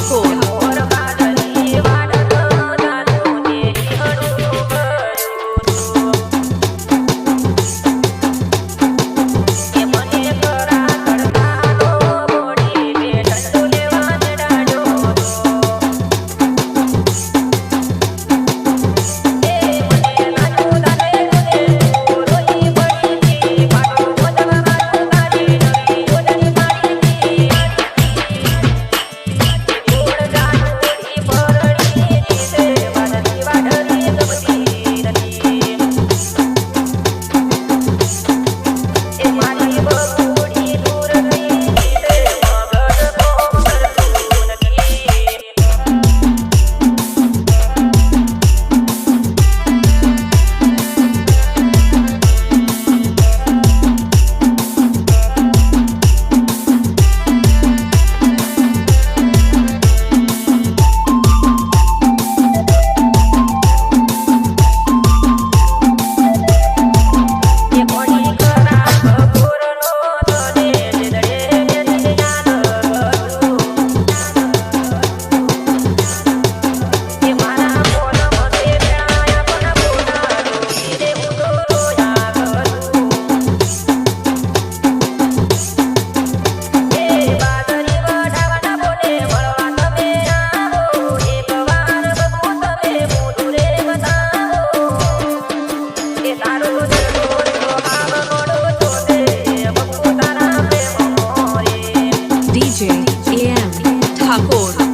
Hardcore. DJ AM Thakur.